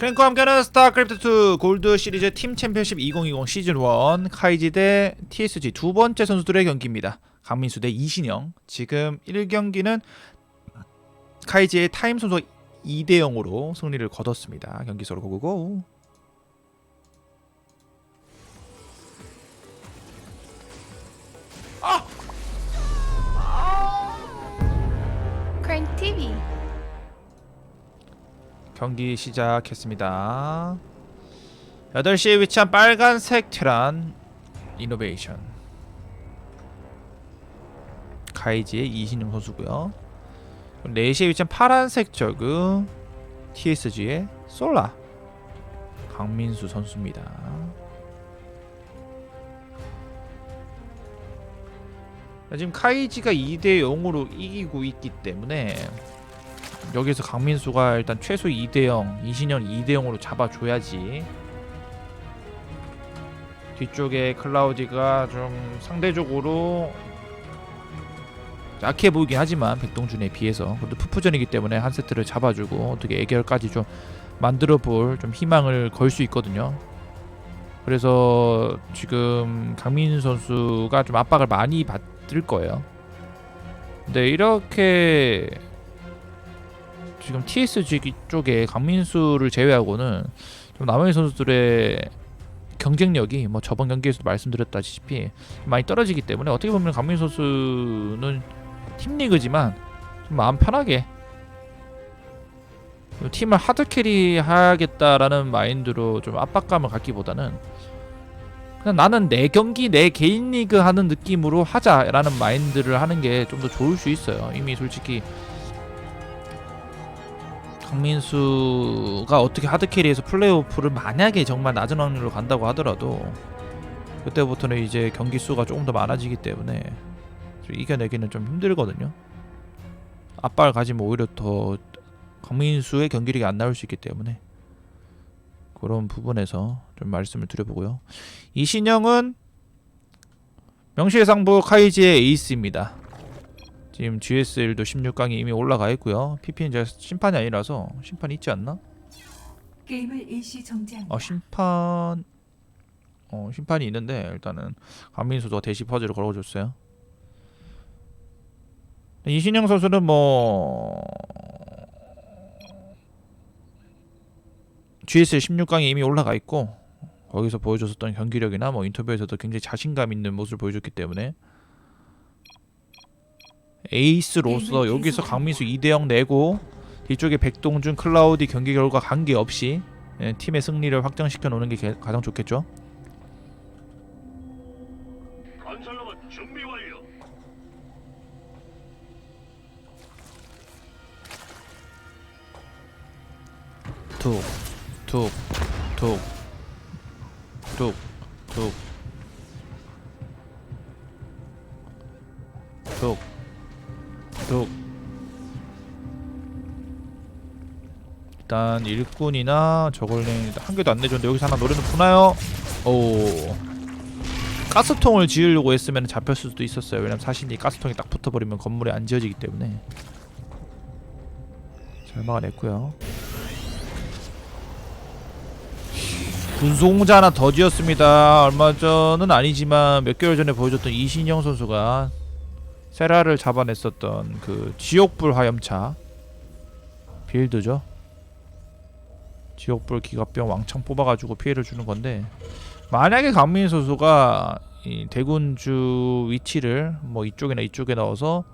크랭크와 함께하는 스타크래프트 2 골드 시리즈 팀 챔피언십 2020 시즌 1 카이지 대 TSG 두 번째 선수들의 경기입니다. 강민수 대 이신영. 지금 1경기는 카이지의 타임 선수가 2대 0으로 승리를 거뒀습니다. 경기 서로 고고고. 경기 시작했습니다. 8시에 위치한 빨간색 테란 이노베이션 카이지의 이신영 선수고요. 4시에 위치한 파란색 저그 TSG의 솔라 강민수 선수입니다. 지금 카이지가 2대 0으로 이기고 있기 때문에 여기서 강민수가 일단 최소 2대 0, 이신영 2대 0으로 잡아줘야지. 뒤쪽에 클라우디가 좀 상대적으로 약해 보이긴 하지만 백동준에 비해서 그래도 푸푸전이기 때문에 한 세트를 잡아주고 어떻게 애결까지 좀 만들어 볼 좀 희망을 걸 수 있거든요. 그래서 지금 강민수 선수가 좀 압박을 많이 받을 거예요. 근데 이렇게 지금 TSG 쪽에 강민수를 제외하고는 좀 나머지 선수들의 경쟁력이 뭐 저번 경기에서도 말씀드렸다시피 많이 떨어지기 때문에 어떻게 보면 강민수 선수는 팀 리그지만 좀 마음 편하게 팀을 하드 캐리 하겠다라는 마인드로 좀 압박감을 갖기보다는 그냥 나는 내 경기 내 개인 리그 하는 느낌으로 하자라는 마인드를 하는 게 좀 더 좋을 수 있어요. 이미 솔직히 강민수가 어떻게 하드캐리에서 플레이오프를 만약에 정말 낮은 확률로 간다고 하더라도 그때부터는 이제 경기 수가 조금 더 많아지기 때문에 좀 이겨내기는 좀 힘들거든요. 압박을 가지면 오히려 더 강민수의 경기력이 안 나올 수 있기 때문에 그런 부분에서 좀 말씀을 드려보고요. 이신영은 명실상부 카이지의 에이스입니다. 지금 GS1도 16강이 이미 올라가 있고요. PP는 제가 심판이 아니라서 심판이 있지 않나? 게임을 일시 정지합니다. 어 심판 어 심판이 있는데 일단은 강민수도 대시 퍼즐을 걸어줬어요. 이신영 선수는 뭐 GS 16강에 이미 올라가 있고 거기서 보여줬었던 경기력이나 뭐 인터뷰에서도 굉장히 자신감 있는 모습을 보여줬기 때문에 에이스로서 여기서 강민수 2대0 내고 뒤쪽에 백동준, 클라우디 경기 결과 관계없이 예, 팀의 승리를 확정시켜 놓는 게 게- 가장 좋겠죠. 툭, 툭, 툭, 툭, 툭, 툭. 일단 일꾼이나 저걸링 한 개도 안 내줬는데 여기서 하나 노려는 보나요? 오. 가스통을 지으려고 했으면 잡혔을 수도 있었어요. 왜냐면 사실 이 가스통이 딱 붙어버리면 건물이 안 지어지기 때문에 잘 막아냈고요. 군송자 하나 더 지었습니다. 얼마 전은 아니지만 몇 개월 전에 보여줬던 이신영 선수가 세라를 잡아냈었던 그 지옥불 화염차 빌드죠. 지옥불 기갑병 왕창 뽑아가지고 피해를 주는 건데 만약에 강민 선수가 이 대군주 위치를 뭐 이쪽이나 이쪽에 넣어서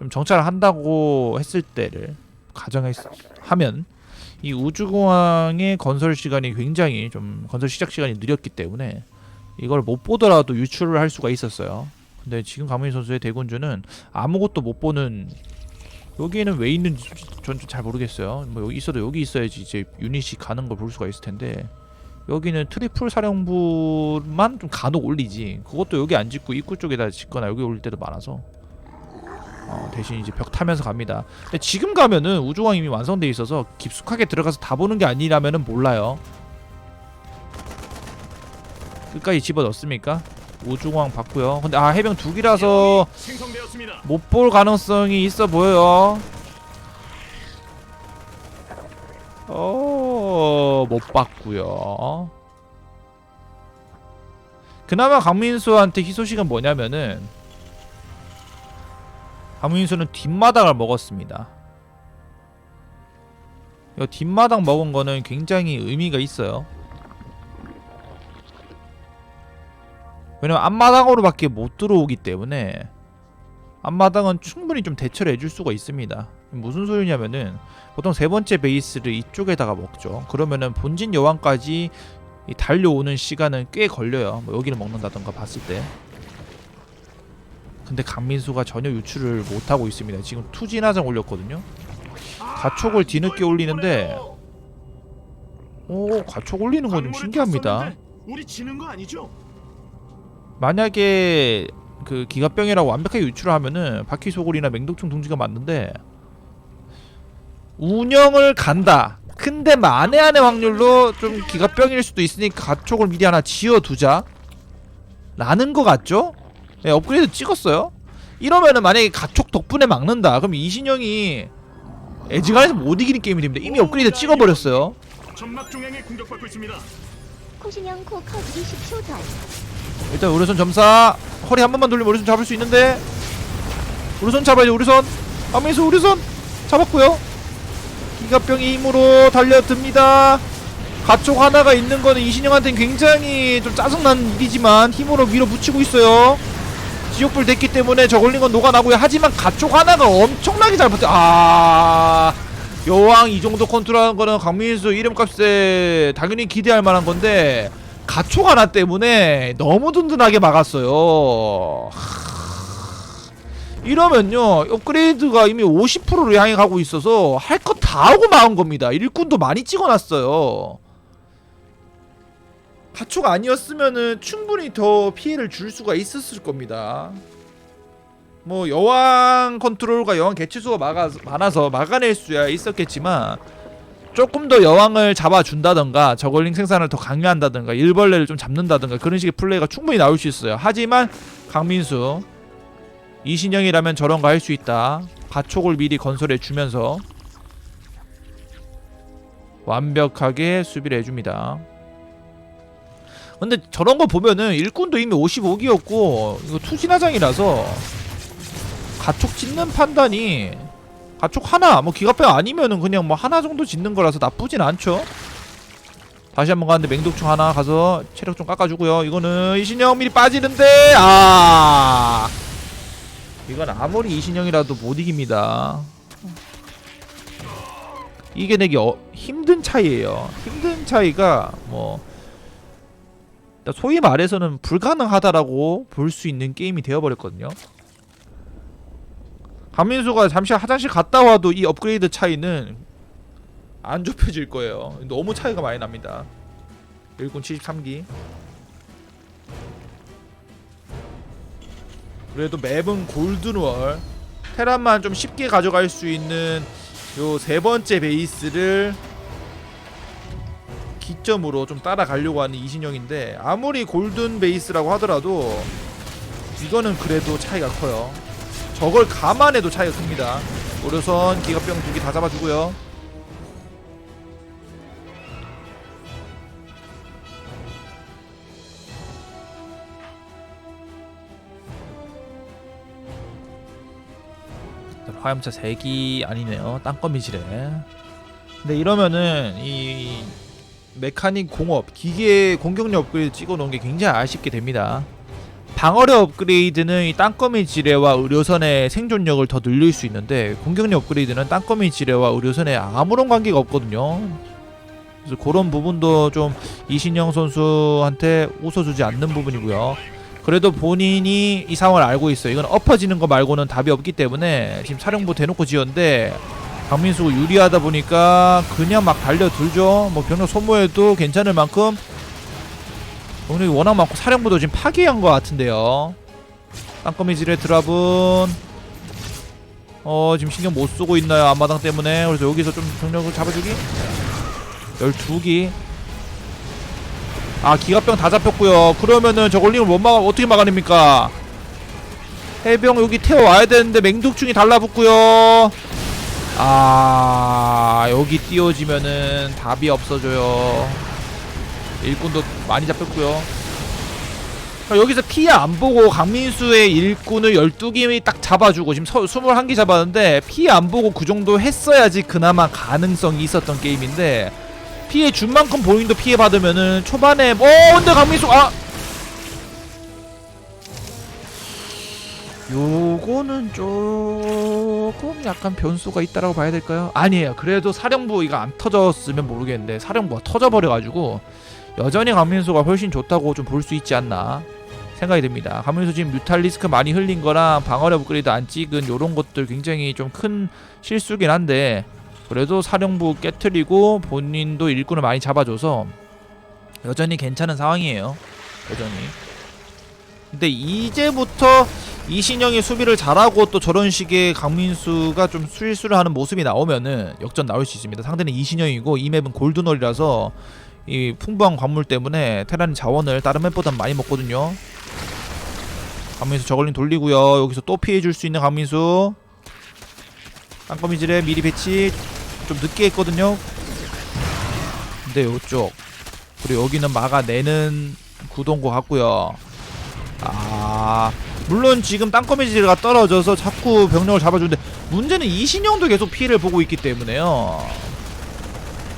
좀 정찰을 한다고 했을 때를 가정하면 이 우주공항의 건설 시간이 굉장히 좀 건설 시작 시간이 느렸기 때문에 이걸 못 보더라도 유출을 할 수가 있었어요. 근데 지금 강민 선수의 대군주는 아무것도 못 보는 여기에는 왜 있는지 전 잘 모르겠어요. 뭐 여기 있어도 여기 있어야지 이제 유닛이 가는 걸 볼 수가 있을 텐데 여기는 트리플 사령부만 좀 간혹 올리지 그것도 여기 안 짓고 입구 쪽에다 짓거나 여기 올릴 때도 많아서 어, 대신 이제 벽 타면서 갑니다. 근데 지금 가면은 우주왕 이미 완성돼 있어서 깊숙하게 들어가서 다 보는 게 아니라면은 몰라요. 끝까지 집어 넣습니까? 우주왕 받고요. 근데 아 해병 두 기라서. 못 볼 가능성이 있어 보여요. 어. 거못 봤고요. 그나마 강민수한테 희소식은 뭐냐면은 강민수는 뒷마당을 먹었습니다. 이 뒷마당 먹은 거는 굉장히 의미가 있어요. 왜냐면 앞마당으로 밖에 못 들어오기 때문에 앞마당은 충분히 좀 대처를 해줄 수가 있습니다. 무슨 소리냐면은 보통 세 번째 베이스를 이쪽에다가 먹죠. 그러면은 본진 여왕까지 이 달려오는 시간은 꽤 걸려요. 뭐 여기를 먹는다던가 봤을 때. 근데 강민수가 전혀 유출을 못 하고 있습니다. 지금 투진화장 올렸거든요. 가촉을 뒤늦게 올리는데 오 가촉 올리는 건 좀 신기합니다. 우리 지는 거 아니죠? 만약에 그 기갑병이라고 완벽하게 유출을 하면은 바퀴 소굴이나 맹독충 둥지가 맞는데 운영을 간다. 근데 만회안의 확률로 좀 기갑병일 수도 있으니까 가촉을 미리 하나 지어두자. 라는 거 같죠? 네, 업그레이드 찍었어요. 이러면은 만약에 가촉 덕분에 막는다. 그럼 이신영이 에지간에서 못 이기는 게임이 됩니다. 이미 업그레이드 찍어버렸어요. 점막 중앙에 공격받고 있습니다. 코신형 코컷 20초 전. 일단 우르손 점사. 허리 한 번만 돌리면 우르손 잡을 수 있는데. 우르손 잡아야죠 우르손. 하면서 우르손 잡았고요. 기갑병이 힘으로 달려듭니다. 가쪽 하나가 있는 거는 이신영한테는 굉장히 좀 짜증난 일이지만 힘으로 밀어붙이고 있어요. 지옥불 됐기 때문에 저걸린 건 녹아나고요. 하지만 가쪽 하나가 엄청나게 잘 버텨 아 여왕 이 정도 컨트롤하는 거는 강민수 이름값에 당연히 기대할 만한 건데 가촉 하나 때문에 너무 든든하게 막았어요. 하... 이러면요 업그레이드가 이미 50%로 향해 가고 있어서 할 것 다 하고 막은 겁니다. 일꾼도 많이 찍어놨어요. 가촉 아니었으면은 충분히 더 피해를 줄 수가 있었을 겁니다. 뭐 여왕 컨트롤과 여왕 개체수가 많아서 막아낼 수야 있었겠지만 조금 더 여왕을 잡아준다던가 저걸링 생산을 더 강요한다던가 일벌레를 좀 잡는다던가 그런 식의 플레이가 충분히 나올 수 있어요. 하지만 강민수 이신영이라면 저런 거 할 수 있다. 가촉을 미리 건설해 주면서 완벽하게 수비를 해줍니다. 근데 저런 거 보면은 일꾼도 이미 55기였고 이거 투신화장이라서 가촉 짓는 판단이 가축 하나 뭐 기갑병 아니면은 그냥 뭐 하나 정도 짓는 거라서 나쁘진 않죠. 다시 한번 가는데 맹독충 하나 가서 체력 좀 깎아주고요. 이거는 이신영 미리 빠지는데 아! 이건 아무리 이신영이라도 못 이깁니다. 이겨내기 어, 힘든 차이예요. 힘든 차이가 뭐 소위 말해서는 불가능하다라고 볼 수 있는 게임이 되어버렸거든요 강민수가 잠시 화장실 갔다 와도 이 업그레이드 차이는 안 좁혀질 거예요. 너무 차이가 많이 납니다. 일꾼 73기. 그래도 맵은 골든월. 테란만 좀 쉽게 가져갈 수 있는 요 세 번째 베이스를 기점으로 좀 따라가려고 하는 이신영인데 아무리 골든 베이스라고 하더라도 이거는 그래도 차이가 커요. 저걸 감안해도 차이가 큽니다. 오르선 기갑병 두 개 다 잡아주고요. 화염차 3기 아니네요. 땅거미지래. 근데 이러면은 이 메카닉 공업, 기계 공격력 업그레이드 찍어 놓은 게 굉장히 아쉽게 됩니다. 방어력 업그레이드는 이 땅거미 지뢰와 의료선의 생존력을 더 늘릴 수 있는데 공격력 업그레이드는 땅거미 지뢰와 의료선에 아무런 관계가 없거든요. 그래서 그런 부분도 좀 이신영 선수한테 웃어주지 않는 부분이고요. 그래도 본인이 이 상황을 알고 있어요. 이건 엎어지는 거 말고는 답이 없기 때문에 지금 사령부 대놓고 지었는데 강민수가 유리하다 보니까 그냥 막 달려들죠. 뭐 병력 소모해도 괜찮을 만큼 병력이 워낙 많고 사령부도 지금 파괴한 것 같은데요. 땅거미질의 드랍은 어 지금 신경 못 쓰고 있나요? 앞마당 때문에? 그래서 여기서 좀 병력을 잡아주기? 12기. 아 기갑병 다 잡혔고요. 그러면은 저걸링을 못 막아 어떻게 막아냅니까? 해병 여기 태워와야 되는데 맹독충이 달라붙고요. 아 여기 띄워지면은 답이 없어져요 일꾼도 많이 잡혔고요 여기서 피해 안 보고 강민수의 일꾼을 12개 딱 잡아주고 지금 서, 21개 잡았는데 피해 안 보고 그 정도 했어야지 그나마 가능성이 있었던 게임인데 피해 준 만큼 본인도 피해 받으면은 초반에 어 근데 강민수 아 요거는 조금 약간 변수가 있다라고 봐야 될까요? 아니에요. 그래도 사령부 이거 안 터졌으면 모르겠는데 사령부가 터져버려가지고 여전히 강민수가 훨씬 좋다고 좀 볼 수 있지 않나 생각이 듭니다. 강민수 지금 뮤탈리스크 많이 흘린 거랑 방어력 업그레이드 안 찍은 요런 것들 굉장히 좀 큰 실수긴 한데 그래도 사령부 깨트리고 본인도 일꾼을 많이 잡아줘서 여전히 괜찮은 상황이에요. 여전히. 근데 이제부터 이신영이 수비를 잘하고 또 저런 식의 강민수가 좀 실수를 하는 모습이 나오면은 역전 나올 수 있습니다. 상대는 이신영이고 이 맵은 골드널이라서 이 풍부한 광물 때문에 테란이 자원을 다른 맵보다 많이 먹거든요. 강민수 저걸링 돌리고요. 여기서 또 피해줄 수 있는 강민수. 땅거미질에 미리 배치 좀 늦게 했거든요. 근데 요쪽 그리고 여기는 막아내는 구도인 것 같고요. 아 물론 지금 땅거미지가 떨어져서 자꾸 병력을 잡아주는데 문제는 이신영도 계속 피해를 보고 있기 때문에요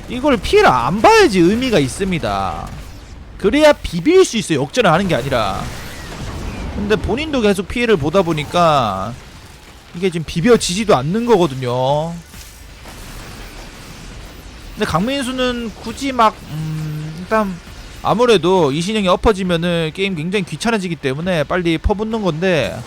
이걸 피해를 안 봐야지 의미가 있습니다. 그래야 비빌 수 있어요 역전을 하는 게 아니라. 근데 본인도 계속 피해를 보다 보니까 이게 지금 비벼지지도 않는 거거든요. 근데 강민수는 굳이 막 음, 일단 아무래도 이신영이 엎어지면은 게임 굉장히 귀찮아지기 때문에 빨리 퍼붓는 건데.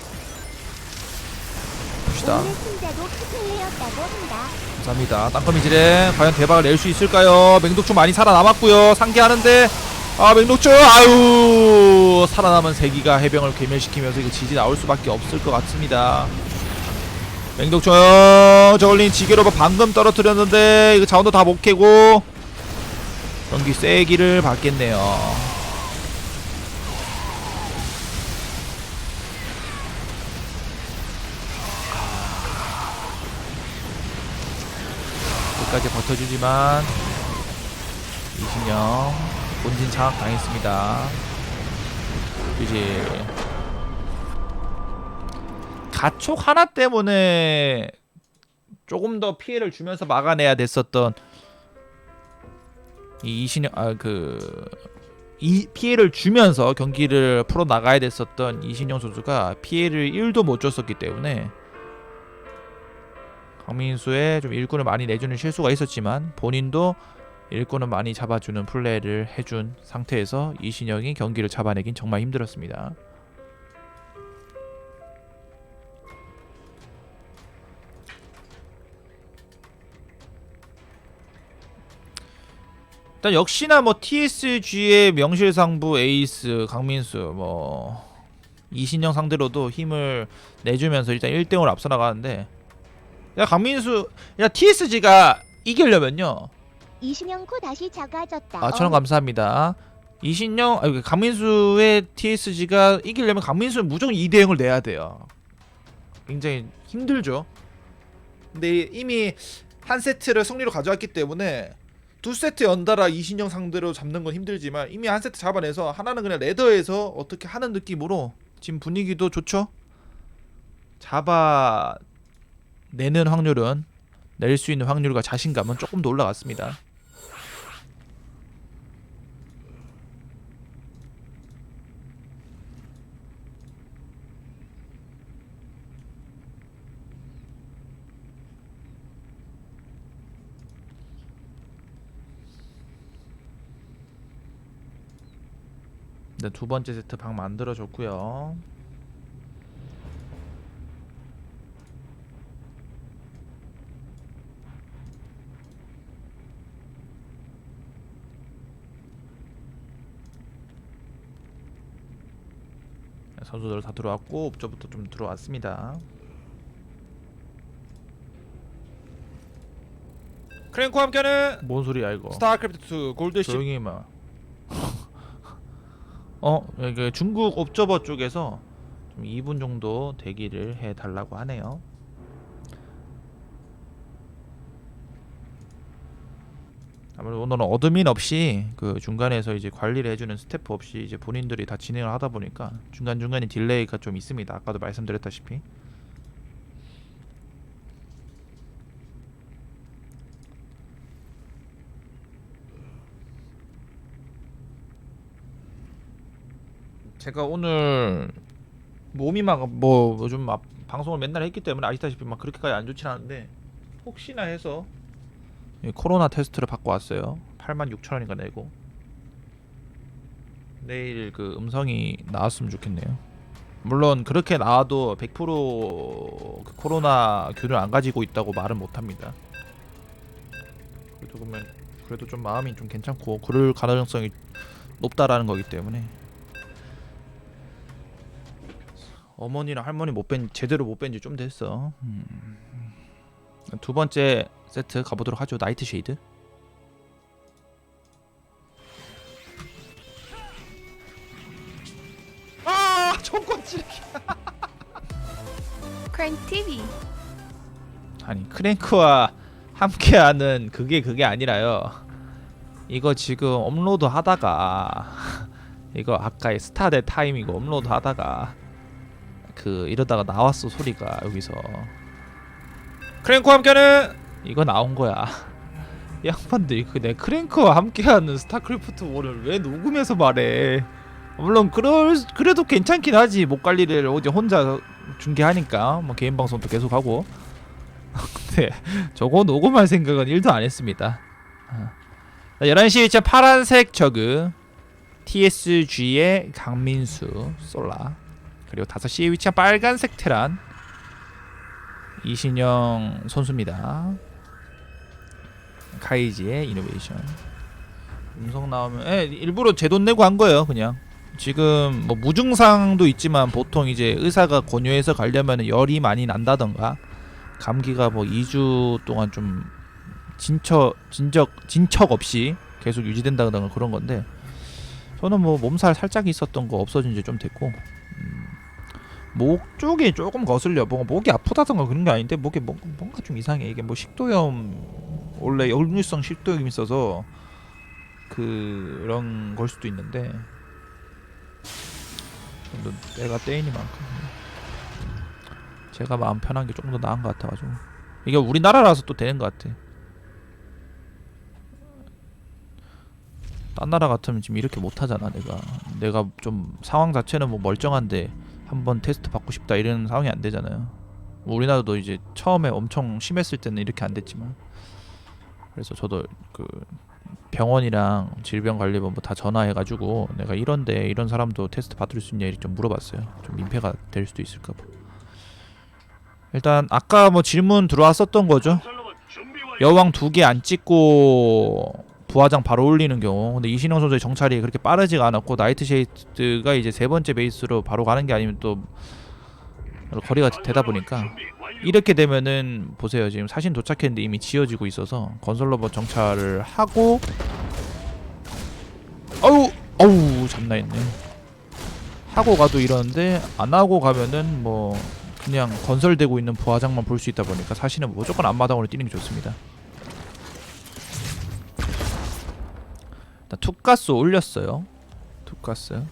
봅시다 오늘 승자도 크플레였다고 한다. 감사합니다. 땅거미질에 과연 대박을 낼 수 있을까요? 맹독충 많이 살아남았고요. 상기하는데 아 맹독충 아유 살아남은 세기가 해병을 괴멸시키면서 이거 지지 나올 수밖에 없을 것 같습니다. 맹독충 저걸린 지게로 방금 떨어뜨렸는데 이거 자원도 다 못 캐고 경기 세기를 받겠네요. 끝까지 버텨주지만 이신영 본진 장악 당했습니다. 이제 가촉 하나 때문에 조금 더 피해를 주면서 막아내야 됐었던 이 이신영 아그 이 피해를 주면서 경기를 풀어 나가야 됐었던 이신영 선수가 피해를 1도 못 줬었기 때문에 강민수의 좀 일꾼을 많이 내주는 실수가 있었지만 본인도 일꾼을 많이 잡아주는 플레이를 해준 상태에서 이신영이 경기를 잡아내긴 정말 힘들었습니다. 일단 역시나 뭐 TSG의 명실상부 에이스 강민수 뭐 이신영 상대로도 힘을 내주면서 일단 1대0으로 앞서 나가는데 야 강민수 야 TSG가 이기려면요. 이신영 코 다시 작아졌다. 아 천원 감사합니다. 이신영 아니 강민수의 TSG가 이기려면 강민수는 무조건 2대 0을 내야 돼요. 굉장히 힘들죠? 근데 이미 한 세트를 승리로 가져왔기 때문에 두 세트 연달아 이신영 상대로 잡는 건 힘들지만 이미 한 세트 잡아내서 하나는 그냥 레더에서 어떻게 하는 느낌으로 지금 분위기도 좋죠. 잡아 내는 확률은 낼 수 있는 확률과 자신감은 조금 더 올라갔습니다. 네, 두 번째 세트 방 만들어 줬고요. 선수들 다 들어왔고 옵저부터 좀 들어왔습니다. 크랭크와 함께하는 뭔 소리야 이거? 스타크래프트 2 골드십 조용히 해봐. 어, 그 중국 옵저버 쪽에서 좀 2분 정도 대기를 해 달라고 하네요. 아무래도 오늘은 어드민 없이 그 중간에서 이제 관리를 해주는 스태프 없이 이제 본인들이 다 진행을 하다 보니까 중간 중간에 딜레이가 좀 있습니다. 아까도 말씀드렸다시피. 제가 오늘 몸이 막 뭐 요즘 막 방송을 맨날 했기 때문에 아시다시피 막 그렇게까지 안 좋진 않은데 혹시나 해서 이 코로나 테스트를 받고 왔어요. 8만 6천 원인가 내고 내일 그 음성이 나왔으면 좋겠네요. 물론 그렇게 나와도 100%그 코로나 균을 안 가지고 있다고 말은 못 합니다. 그래도 그러면 그래도 좀 마음이 좀 괜찮고 그럴 가능성이 높다라는 거기 때문에 어머니랑 할머니 못 뵌 제대로 못 뵌 지 좀 됐어. 음. 두 번째 세트 가보도록 하죠. 나이트 쉐이드. 아, 총권 찌르기. Crank TV. 아니 크랭크와 함께하는 그게 그게 아니라요. 이거 지금 업로드 하다가 이거 아까의 스타대 타임이고 업로드 하다가 그 이러다가 나왔어 소리가 여기서 크랭크와 함께하는 이거 나온 거야. 이 양반들이 그내 크랭크와 함께하는 스타크래프트 1을 왜 녹음해서 말해? 물론 그럴 그래도 괜찮긴 하지 목 관리를 어제 혼자 중계하니까 뭐 개인 방송도 계속 하고. 근데 저거 녹음할 생각은 1도 안 했습니다. 어. 자, 11시 위치한 파란색 저그 TSG의 강민수 솔라 그리고 5시에 위치한 빨간색 테란 이신영 선수입니다. 카이지의 이노베이션. 음성 나오면 예, 일부러 제 돈 내고 한 거예요, 그냥. 지금 뭐 무증상도 있지만 보통 이제 의사가 권유해서 가려면 열이 많이 난다던가 감기가 뭐 2주 동안 좀 진척 진적 진척 없이 계속 유지된다던가 그런 건데 저는 뭐 몸살 살짝 있었던 거 없어진 지 좀 됐고 음, 목 쪽이 조금 거슬려 뭔가 목이 아프다던가 그런 게 아닌데 목에 뭐, 뭔가 좀 이상해 이게 뭐 식도염 원래 역류성 식도염이 있어서 그런 걸 수도 있는데 좀더 때가 때이니만큼 제가 마음 편한 게 조금 더 나은 것 같아가지고. 이게 우리나라라서 또 되는 것 같아. 딴 나라 같으면 지금 이렇게 못 하잖아 내가. 내가 좀 상황 자체는 뭐 멀쩡한데 한번 테스트 받고 싶다 이런 상황이 안 되잖아요. 뭐 우리나라도 이제 처음에 엄청 심했을 때는 이렇게 안 됐지만 그래서 저도 그 병원이랑 질병관리본부 다 전화해가지고 내가 이런데 이런 사람도 테스트 받을 수 있냐 좀 물어봤어요. 좀 민폐가 될 수도 있을까 봐. 일단 아까 뭐 질문 들어왔었던 거죠. 여왕 두 개 안 찍고 부하장 바로 올리는 경우 근데 이신영 선수의 정찰이 그렇게 빠르지가 않았고 나이트 쉐이드가 이제 세 번째 베이스로 바로 가는 게 아니면 또 거리가 되다 보니까 이렇게 되면은 보세요 지금 사신 도착했는데 이미 지어지고 있어서 건설 로봇 정찰을 하고 어우 어우 잡나 했네 하고 가도 이러는데 안 하고 가면은 뭐 그냥 건설되고 있는 부하장만 볼 수 있다 보니까 사실은 무조건 앞마당으로 뛰는 게 좋습니다. 투가스 올렸어요. 투가스.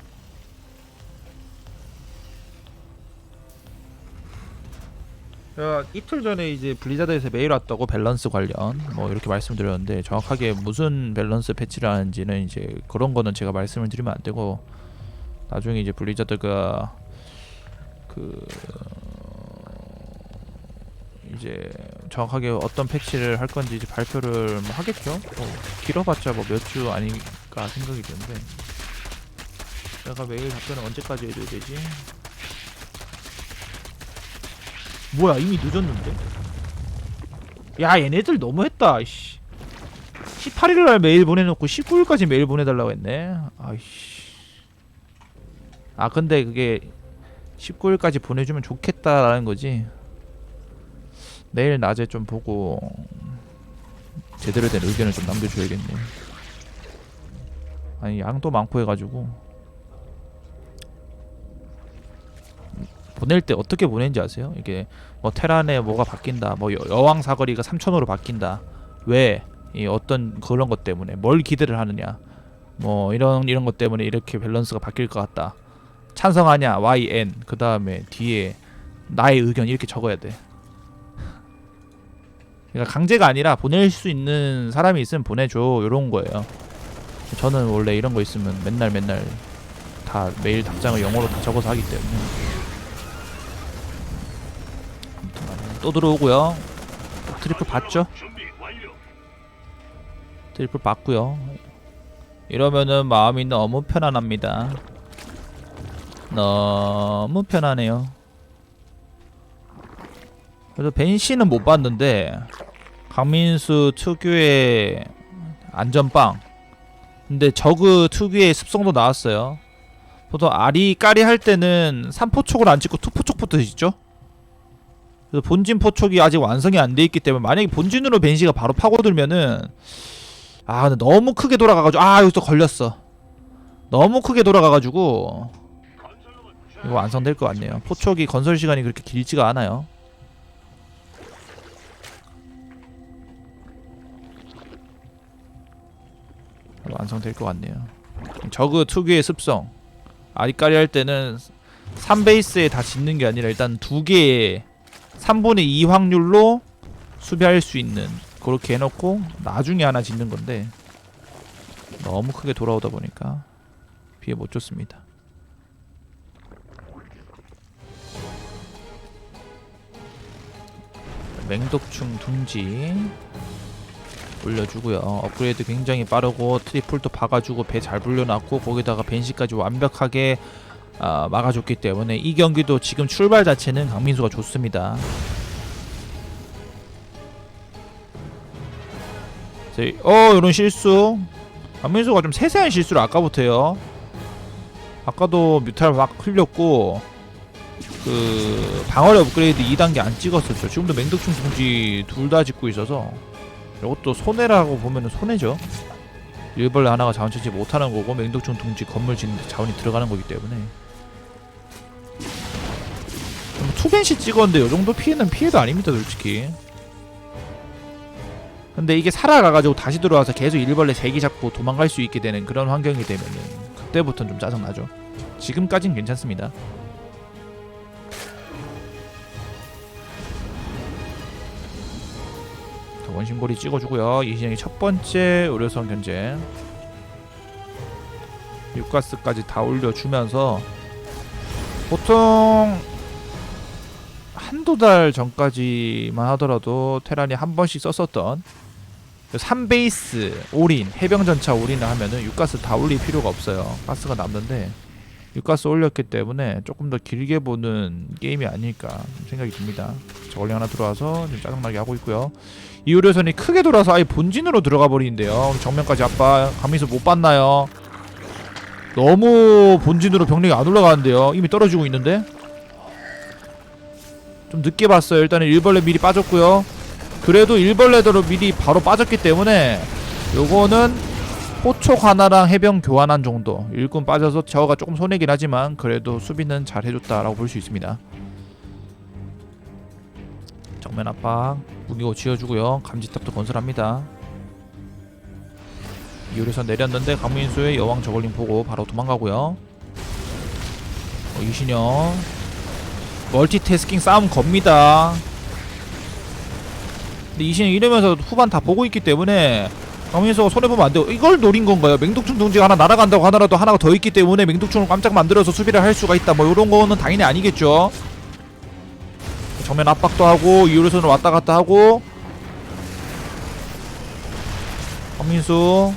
제가 이틀 전에 이제 블리자드에서 메일 왔다고 밸런스 관련 뭐 이렇게 말씀드렸는데 정확하게 무슨 밸런스 패치를 하는지는 이제 그런 거는 제가 말씀을 드리면 안 되고 나중에 이제 블리자드가 그 이제 정확하게 어떤 패치를 할 건지 이제 발표를 뭐 하겠죠. 뭐 길어봤자 뭐 몇 주 아닐까 생각이 드는데 내가 메일 답변을 언제까지 해줘야 되지? 뭐야 이미 늦었는데? 야 얘네들 너무했다. 씨. 18일날 메일 보내놓고 19일까지 메일 보내달라고 했네. 아이씨. 아 근데 그게 19일까지 보내주면 좋겠다라는 거지. 내일 낮에 좀 보고 제대로 된 의견을 좀 남겨줘야겠네. 아니 양도 많고 해가지고 보낼 때 어떻게 보내는지 아세요? 이게 뭐 테란에 뭐가 바뀐다, 뭐 여, 여왕 사거리가 3천호로 바뀐다. 왜? 이 어떤 그런 것 때문에 뭘 기대를 하느냐 뭐 이런 이런 것 때문에 이렇게 밸런스가 바뀔 것 같다 찬성하냐 YN 그 다음에 뒤에 나의 의견 이렇게 적어야 돼 그러니까 강제가 아니라 보낼 수 있는 사람이 있으면 보내줘 요런 거예요 저는 원래 이런 거 있으면 맨날 맨날 다 메일 답장을 영어로 다 적어서 하기 때문에 또 들어오고요. 트리플 봤죠? 트리플 봤고요. 이러면은 마음이 너무 편안합니다. 너무 편하네요. 그래서 벤시는 못 봤는데 강민수 특유의 안전빵. 근데 저그 특유의 습성도 나왔어요. 보통 아리 까리 할 때는 3포촉을 안 찍고 투포촉부터 짓죠 그래서 본진 포촉이 아직 완성이 안 돼 있기 때문에 만약에 본진으로 벤시가 바로 파고들면은 아 근데 너무 크게 돌아가가지고 아 여기서 걸렸어. 너무 크게 돌아가가지고 이거 완성될 것 같네요. 포촉이 건설 시간이 그렇게 길지가 않아요. 완성될 것 같네요. 저그 특유의 습성. 아리까리 할 때는 3베이스에 다 짓는 게 아니라 일단 두 개의 3분의 2 확률로 수비할 수 있는 그렇게 해놓고 나중에 하나 짓는 건데 너무 크게 돌아오다 보니까 피해 못 줬습니다. 맹독충 둥지 올려주고요. 업그레이드 굉장히 빠르고 트리플도 박아주고 배 잘 불려놨고 거기다가 벤시까지 완벽하게 아, 막아줬기 때문에 이 경기도 지금 출발 자체는 강민수가 좋습니다. 제- 어 이런 실수 강민수가 좀 세세한 실수를 아까부터 해요. 아까도 뮤탈 막 흘렸고 그 방어력 업그레이드 2단계 안 찍었었죠. 지금도 맹독충 둥지 둘 다 짓고 있어서 이것도 손해라고 보면은 손해죠. 일벌레 하나가 자원 채취 못하는 거고 맹독충 둥지 건물 짓는데 자원이 들어가는 거기 때문에 좀 투벤시 찍었는데 요 정도 피해는 피해도 아닙니다 솔직히. 근데 이게 살아가가지고 다시 들어와서 계속 일벌레 세기 잡고 도망갈 수 있게 되는 그런 환경이 되면은 그때부터는 좀 짜증나죠. 지금까진 괜찮습니다. 자, 원심고리 찍어주고요. 이신영이 첫 번째 의료선 견제. 육가스까지 다 올려주면서 보통 한두 달 전까지만 하더라도 테란이 한 번씩 썼었던 3베이스 올인 해병전차 올인을 하면은 육가스 다 올릴 필요가 없어요. 가스가 남는데 육가스 올렸기 때문에 조금 더 길게 보는 게임이 아닐까 생각이 듭니다. 저걸링 하나 들어와서 지금 짜증나게 하고 있고요. 이 의료선이 크게 돌아서 아예 본진으로 들어가 버리는데요. 정면까지 아빠 감미수 못 봤나요? 너무 본진으로 병력이 안 올라가는데요. 이미 떨어지고 있는데 좀 늦게 봤어요. 일단은 일벌레 미리 빠졌고요. 그래도 일벌레대로 미리 바로 빠졌기 때문에 요거는 호촉 하나랑 해병 교환한 정도. 일꾼 빠져서 저가 조금 손해긴 하지만 그래도 수비는 잘 해줬다라고 볼 수 있습니다. 정면 압박 무기고 지어주고요. 감지탑도 건설합니다. 이효리선 내렸는데 강민수의 여왕 저걸링 보고 바로 도망가고요. 어, 이신영 멀티태스킹 싸움 겁니다. 근데 이신영 이러면서 후반 다 보고 있기 때문에 강민수가 손해보면 안 돼요 이걸 노린 건가요? 맹독충 둥지가 하나 날아간다고 하더라도 하나가 더 있기 때문에 맹독충을 깜짝 만들어서 수비를 할 수가 있다. 뭐 이런 거는 당연히 아니겠죠. 정면 압박도 하고 이효리선을 왔다 갔다 하고 강민수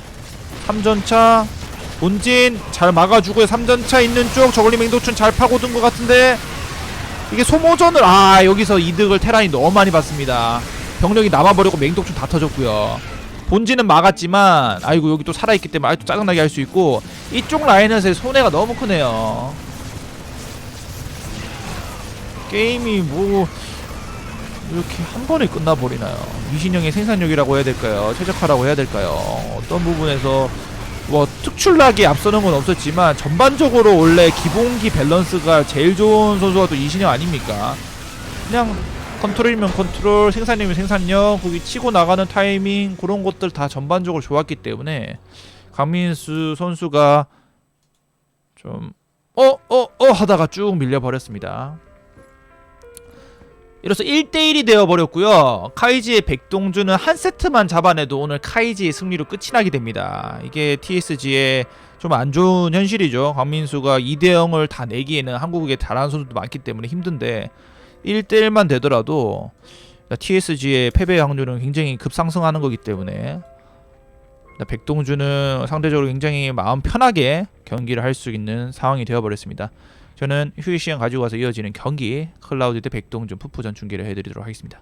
3전차 본진 잘 막아주고요. 3전차 있는 쪽 저글링 맹독충 잘 파고든 것 같은데 이게 소모전을 아 여기서 이득을 테란이 너무 많이 봤습니다. 병력이 남아버리고 맹독충 다 터졌고요. 본진은 막았지만 아이고 여기 또 살아있기 때문에 아직도 짜증나게 할 수 있고 이쪽 라인에서의 손해가 너무 크네요. 게임이 뭐 이렇게 한 번에 끝나버리나요? 이신영의 생산력이라고 해야 될까요? 최적화라고 해야 될까요? 어떤 부분에서 뭐 특출나게 앞서는 건 없었지만 전반적으로 원래 기본기 밸런스가 제일 좋은 선수가 또 이신영 아닙니까? 그냥 컨트롤이면 컨트롤, 생산이면 생산력, 거기 치고 나가는 타이밍 그런 것들 다 전반적으로 좋았기 때문에 강민수 선수가 좀 어 어 어 하다가 쭉 밀려 버렸습니다. 이로써 1대1이 되어 버렸고요. 카이지의 백동준은 한 세트만 잡아내도 오늘 카이지의 승리로 끝이 나게 됩니다. 이게 TSG의 좀 안 좋은 현실이죠. 강민수가 2대 0을 다 내기에는 한국에 잘하는 선수도 많기 때문에 힘든데 1대1만 되더라도 TSG의 패배 확률은 굉장히 급상승하는 거기 때문에 백동준은 상대적으로 굉장히 마음 편하게 경기를 할 수 있는 상황이 되어버렸습니다. 저는 휴식 시간 가지고 와서 이어지는 경기 클라우드 대 백동준 푸푸전 중계를 해드리도록 하겠습니다.